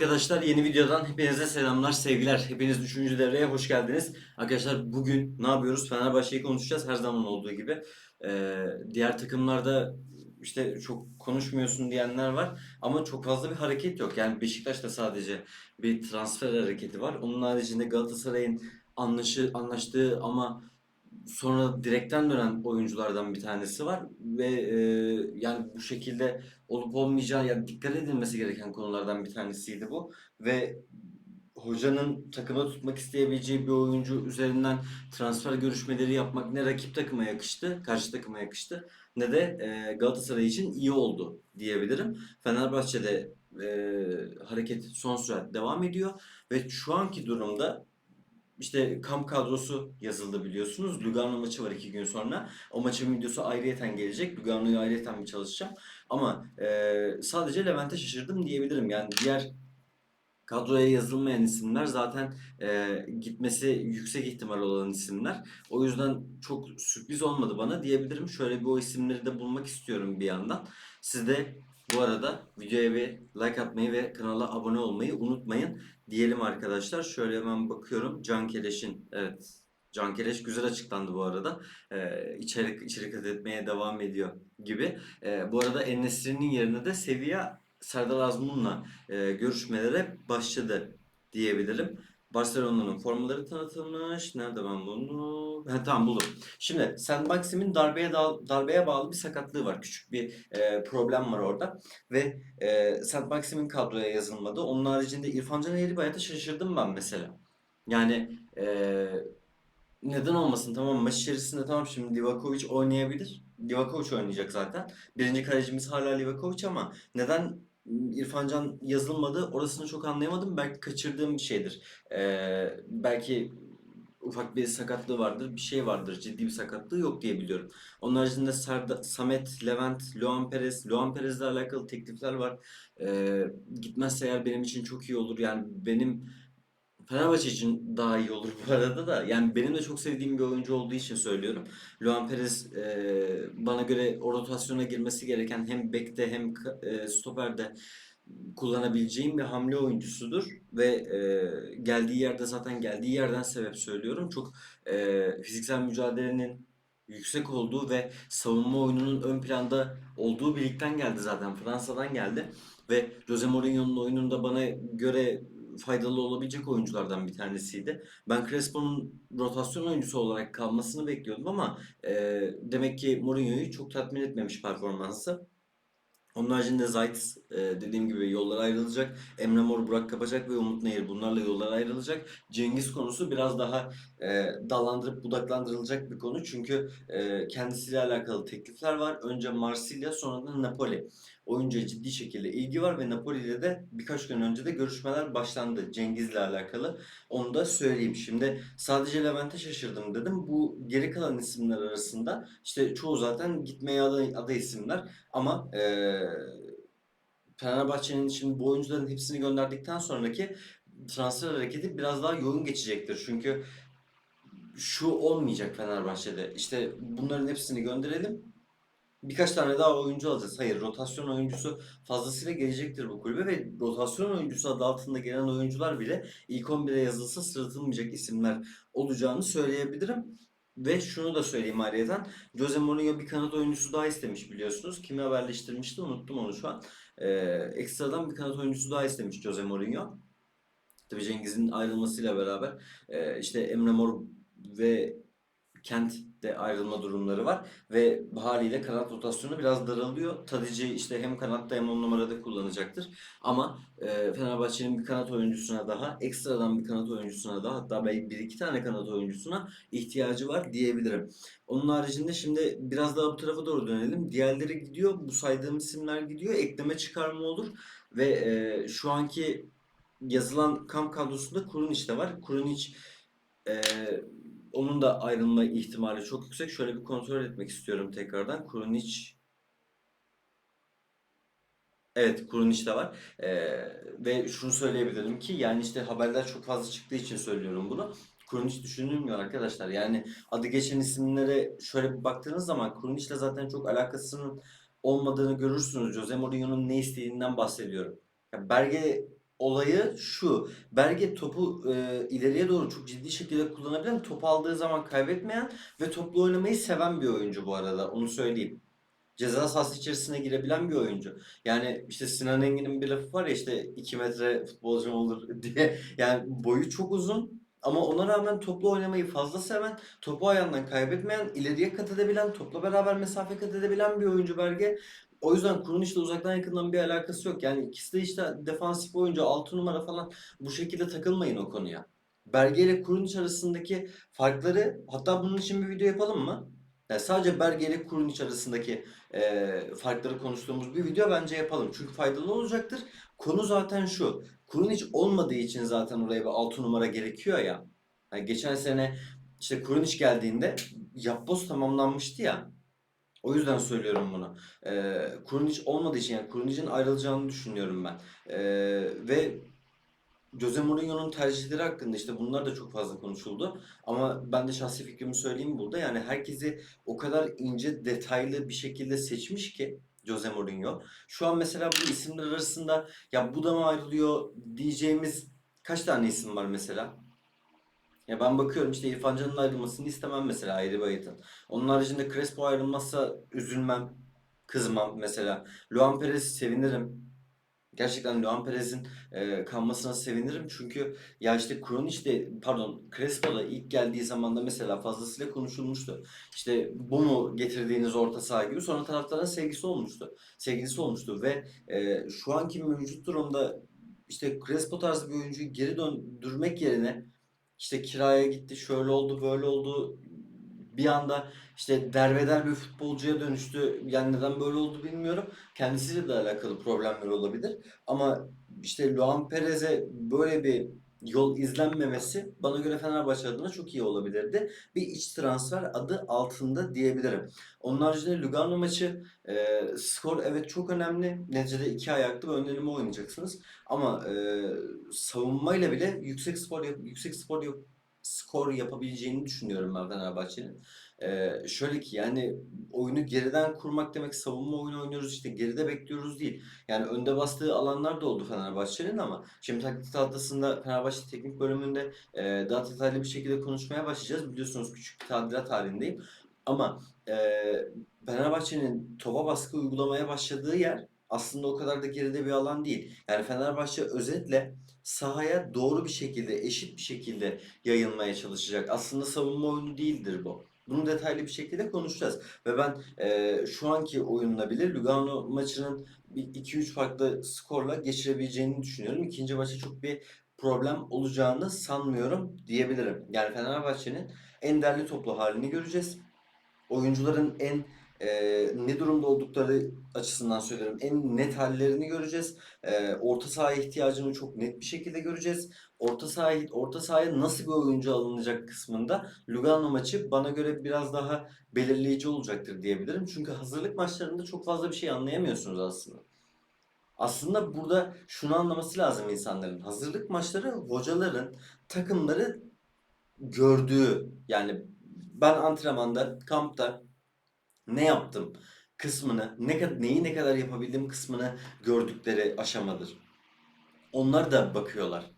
Arkadaşlar. Yeni videodan hepinize selamlar, sevgiler. Hepiniz 3. devreye hoş geldiniz. Arkadaşlar bugün ne yapıyoruz? Fenerbahçe'yi konuşacağız her zaman olduğu gibi. Ee, diğer takımlarda işte çok konuşmuyorsun diyenler var ama çok fazla bir hareket yok. Yani Beşiktaş'ta sadece bir transfer hareketi var. Onun haricinde Galatasaray'ın anlaşı, anlaştığı ama sonra direkten dönen oyunculardan bir tanesi var ve e, yani bu şekilde olup olmayacağı yani dikkat edilmesi gereken konulardan bir tanesiydi bu ve hocanın takıma tutmak isteyebileceği bir oyuncu üzerinden transfer görüşmeleri yapmak ne rakip takıma yakıştı, karşı takıma yakıştı ne de e, Galatasaray için iyi oldu diyebilirim. Fenerbahçe'de e, hareket son sürat devam ediyor ve şu anki durumda işte kamp kadrosu yazıldı biliyorsunuz. Lugano maçı var iki gün sonra. O maçın videosu ayrıyeten gelecek. Lugano'yu ayrıyeten bir çalışacağım. Ama e, sadece Levent'e şaşırdım diyebilirim. Yani diğer kadroya yazılmayan isimler zaten e, gitmesi yüksek ihtimal olan isimler. O yüzden çok sürpriz olmadı bana diyebilirim. Şöyle bir o isimleri de bulmak istiyorum bir yandan. Siz de bu arada videoya bir like atmayı ve kanala abone olmayı unutmayın diyelim arkadaşlar. Şöyle hemen bakıyorum. Can Keleş'in evet Can Keleş güzel açıklandı bu arada. Ee, içerik içerik kat etmeye devam ediyor gibi. Ee, bu arada En-Nesyri'nin yerine de Sevilla Serdar Azmun'la e, görüşmelere başladı diyebilirim. Barcelona'nın formaları tanıtılmış. Nerede ben bunu? Ha, tamam buldum. Şimdi Sen Maxim'in darbeye da- darbeye bağlı bir sakatlığı var. Küçük bir e, problem var orada ve e, Saint Maxim'in kadroya yazılmadı. Onun haricinde İrfan Can Eğribayat'a şaşırdım ben mesela. Yani e, neden olmasın tamam maç içerisinde tamam şimdi Livakovic oynayabilir. Livakovic oynayacak zaten. Birinci kalecimiz hala Livakovic ama neden İrfan Can yazılmadı orasını çok anlayamadım. Belki kaçırdığım bir şeydir. E, belki ufak bir sakatlığı vardır, bir şey vardır. Ciddi bir sakatlığı yok diye biliyorum. Onun haricinde Serda, Samet, Levent, Luan Perez, Luan Perez'le alakalı teklifler var. Ee, gitmezse eğer benim için çok iyi olur. Yani benim Fenerbahçe için daha iyi olur bu arada da. Yani benim de çok sevdiğim bir oyuncu olduğu için söylüyorum. Luan Perez e, bana göre o rotasyona girmesi gereken hem bekte hem e, stoperde kullanabileceğim bir hamle oyuncusudur ve e, geldiği yerde zaten geldiği yerden sebep söylüyorum. Çok e, fiziksel mücadelenin yüksek olduğu ve savunma oyununun ön planda olduğu bir ligden geldi zaten. Fransa'dan geldi ve Jose Mourinho'nun oyununda bana göre faydalı olabilecek oyunculardan bir tanesiydi. Ben Crespo'nun rotasyon oyuncusu olarak kalmasını bekliyordum ama e, demek ki Mourinho'yu çok tatmin etmemiş performansı. Onun haricinde Zayt e, dediğim gibi yollar ayrılacak. Emre Mor, Burak Kapacak ve Umut Nehir bunlarla yollar ayrılacak. Cengiz konusu biraz daha e, dallandırıp budaklandırılacak bir konu. Çünkü e, kendisiyle alakalı teklifler var. Önce Marsilya sonra da Napoli. Oyuncuya ciddi şekilde ilgi var ve Napoli ile de birkaç gün önce de görüşmeler başlandı Cengiz'le alakalı. Onu da söyleyeyim. Şimdi sadece Levent'e şaşırdım dedim. Bu geri kalan isimler arasında işte çoğu zaten gitmeye aday, aday isimler. Ama eee Fenerbahçe'nin şimdi bu oyuncuların hepsini gönderdikten sonraki transfer hareketi biraz daha yoğun geçecektir. Çünkü şu olmayacak Fenerbahçe'de. İşte bunların hepsini gönderelim. Birkaç tane daha oyuncu alacağız. Hayır, rotasyon oyuncusu fazlasıyla gelecektir bu kulübe ve rotasyon oyuncusu adı altında gelen oyuncular bile ilk 11'e yazılsa sırıtılmayacak isimler olacağını söyleyebilirim. Ve şunu da söyleyeyim ayrıyeten. Jose Mourinho bir kanat oyuncusu daha istemiş biliyorsunuz. Kimi haberleştirmişti unuttum onu şu an. Ee, ekstradan bir kanat oyuncusu daha istemiş Jose Mourinho. Tabii Cengiz'in ayrılmasıyla beraber e, işte Emre Mor ve Kent de ayrılma durumları var ve haliyle kanat rotasyonu biraz daralıyor. Tadici işte hem kanatta hem on numarada kullanacaktır. Ama e, Fenerbahçe'nin bir kanat oyuncusuna daha, ekstradan bir kanat oyuncusuna daha hatta belki bir iki tane kanat oyuncusuna ihtiyacı var diyebilirim. Onun haricinde şimdi biraz daha bu tarafa doğru dönelim. Diğerleri gidiyor, bu saydığım isimler gidiyor. Ekleme çıkarma olur ve e, şu anki yazılan kamp kadrosunda Kurunic de var. Kurunic e, onun da ayrılma ihtimali çok yüksek. Şöyle bir kontrol etmek istiyorum tekrardan. Kurunic Evet, Kurunic de var. Ee, ve şunu söyleyebilirim ki yani işte haberler çok fazla çıktığı için söylüyorum bunu. Kurunic düşünülmüyor arkadaşlar. Yani adı geçen isimlere şöyle bir baktığınız zaman Krunic'le zaten çok alakasının olmadığını görürsünüz. Jose Mourinho'nun ne istediğinden bahsediyorum. Ya Berge olayı şu. Berge topu e, ileriye doğru çok ciddi şekilde kullanabilen, topu aldığı zaman kaybetmeyen ve toplu oynamayı seven bir oyuncu bu arada. Onu söyleyeyim. Ceza sahası içerisine girebilen bir oyuncu. Yani işte Sinan Engin'in bir lafı var ya işte 2 metre futbolcu olur diye. Yani boyu çok uzun ama ona rağmen toplu oynamayı fazla seven, topu ayağından kaybetmeyen, ileriye kat edebilen, topla beraber mesafe kat edebilen bir oyuncu Berge. O yüzden Kruniç'le uzaktan yakından bir alakası yok. Yani ikisi de işte defansif oyuncu 6 numara falan bu şekilde takılmayın o konuya. Berge ile Kruniç arasındaki farkları hatta bunun için bir video yapalım mı? Yani sadece Berge ile Kruniç arasındaki e, farkları konuştuğumuz bir video bence yapalım. Çünkü faydalı olacaktır. Konu zaten şu. Kruniç olmadığı için zaten oraya bir 6 numara gerekiyor ya. Yani geçen sene işte Kruniç geldiğinde yapboz tamamlanmıştı ya. O yüzden söylüyorum bunu. Ee, Krunic olmadığı için yani Krunic'in ayrılacağını düşünüyorum ben. Ee, ve Jose Mourinho'nun tercihleri hakkında işte bunlar da çok fazla konuşuldu. Ama ben de şahsi fikrimi söyleyeyim burada. Yani herkesi o kadar ince, detaylı bir şekilde seçmiş ki Jose Mourinho. Şu an mesela bu isimler arasında ya bu da mı ayrılıyor diyeceğimiz kaç tane isim var mesela? Ya ben bakıyorum işte İrfan Can'ın ayrılmasını istemem mesela ayrı bayıtın. Onun haricinde Crespo ayrılmazsa üzülmem, kızmam mesela. Luan Perez sevinirim. Gerçekten Luan Perez'in e, kalmasına sevinirim çünkü ya işte Krunic de pardon Crespo da ilk geldiği zaman da mesela fazlasıyla konuşulmuştu. İşte bu mu getirdiğiniz orta saha gibi sonra taraftarın sevgisi olmuştu. Sevgilisi olmuştu ve e, şu anki mevcut durumda işte Crespo tarzı bir oyuncuyu geri döndürmek yerine işte kiraya gitti, şöyle oldu, böyle oldu. Bir anda işte derbeder bir futbolcuya dönüştü. Yani neden böyle oldu bilmiyorum. Kendisiyle de alakalı problemler olabilir. Ama işte Luan Perez'e böyle bir yol izlenmemesi bana göre Fenerbahçe adına çok iyi olabilirdi. Bir iç transfer adı altında diyebilirim. Onun haricinde Lugano maçı e, skor evet çok önemli. Neticede iki ayaklı ve önlerime oynayacaksınız. Ama e, savunmayla bile yüksek yap- yüksek skor yap- skor yapabileceğini düşünüyorum ben Fenerbahçe'nin. Ee, şöyle ki yani oyunu geriden kurmak demek savunma oyunu oynuyoruz işte geride bekliyoruz değil. Yani önde bastığı alanlar da oldu Fenerbahçe'nin ama şimdi taktik tahtasında Fenerbahçe teknik bölümünde e, daha detaylı bir şekilde konuşmaya başlayacağız. Biliyorsunuz küçük bir tadilat halindeyim. Ama e, Fenerbahçe'nin topa baskı uygulamaya başladığı yer aslında o kadar da geride bir alan değil. Yani Fenerbahçe özetle sahaya doğru bir şekilde, eşit bir şekilde yayılmaya çalışacak. Aslında savunma oyunu değildir bu. Bunu detaylı bir şekilde konuşacağız. Ve ben eee, şu anki oyunla bile Lugano maçının 2-3 farklı skorla geçirebileceğini düşünüyorum. İkinci maçta çok bir problem olacağını sanmıyorum diyebilirim. Yani Fenerbahçe'nin en derli toplu halini göreceğiz oyuncuların en e, ne durumda oldukları açısından söylüyorum. En net hallerini göreceğiz. E, orta sahaya ihtiyacını çok net bir şekilde göreceğiz. Orta sahaya, orta sahaya nasıl bir oyuncu alınacak kısmında Lugano maçı bana göre biraz daha belirleyici olacaktır diyebilirim. Çünkü hazırlık maçlarında çok fazla bir şey anlayamıyorsunuz aslında. Aslında burada şunu anlaması lazım insanların. Hazırlık maçları hocaların takımları gördüğü yani ben antrenmanda, kampta ne yaptım kısmını, ne neyi ne kadar yapabildim kısmını gördükleri aşamadır. Onlar da bakıyorlar.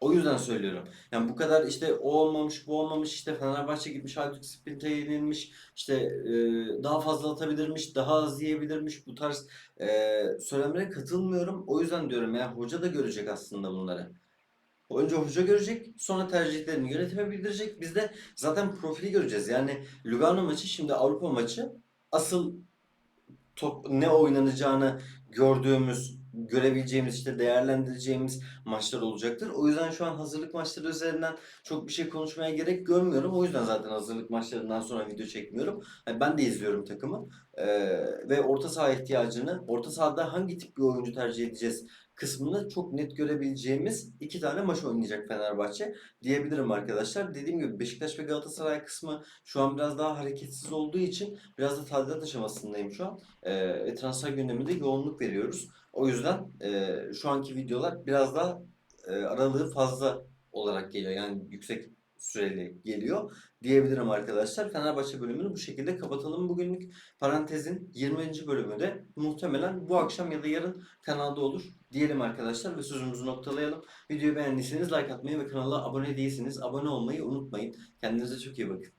O yüzden söylüyorum. Yani bu kadar işte o olmamış, bu olmamış, işte Fenerbahçe gitmiş, Hajduk Split'e yenilmiş, işte e, daha fazla atabilirmiş, daha az yiyebilirmiş bu tarz e, söylemlere katılmıyorum. O yüzden diyorum ya hoca da görecek aslında bunları. Önce hoca görecek, sonra tercihlerini yönetime bildirecek. Biz de zaten profili göreceğiz. Yani Lugano maçı şimdi Avrupa maçı asıl top ne oynanacağını gördüğümüz, görebileceğimiz, işte değerlendireceğimiz maçlar olacaktır. O yüzden şu an hazırlık maçları üzerinden çok bir şey konuşmaya gerek görmüyorum. O yüzden zaten hazırlık maçlarından sonra video çekmiyorum. Yani ben de izliyorum takımı. Ee, ve orta saha ihtiyacını, orta sahada hangi tip bir oyuncu tercih edeceğiz kısmını çok net görebileceğimiz iki tane maç oynayacak Fenerbahçe diyebilirim arkadaşlar. Dediğim gibi Beşiktaş ve Galatasaray kısmı şu an biraz daha hareketsiz olduğu için biraz da tadilat aşamasındayım şu an. Ee, transfer gündeminde yoğunluk veriyoruz. O yüzden e, şu anki videolar biraz daha e, aralığı fazla olarak geliyor. Yani yüksek süreli geliyor diyebilirim arkadaşlar. Fenerbahçe bölümünü bu şekilde kapatalım bugünlük. Parantezin 20. bölümü de muhtemelen bu akşam ya da yarın kanalda olur diyelim arkadaşlar ve sözümüzü noktalayalım. Videoyu beğendiyseniz like atmayı ve kanala abone değilseniz abone olmayı unutmayın. Kendinize çok iyi bakın.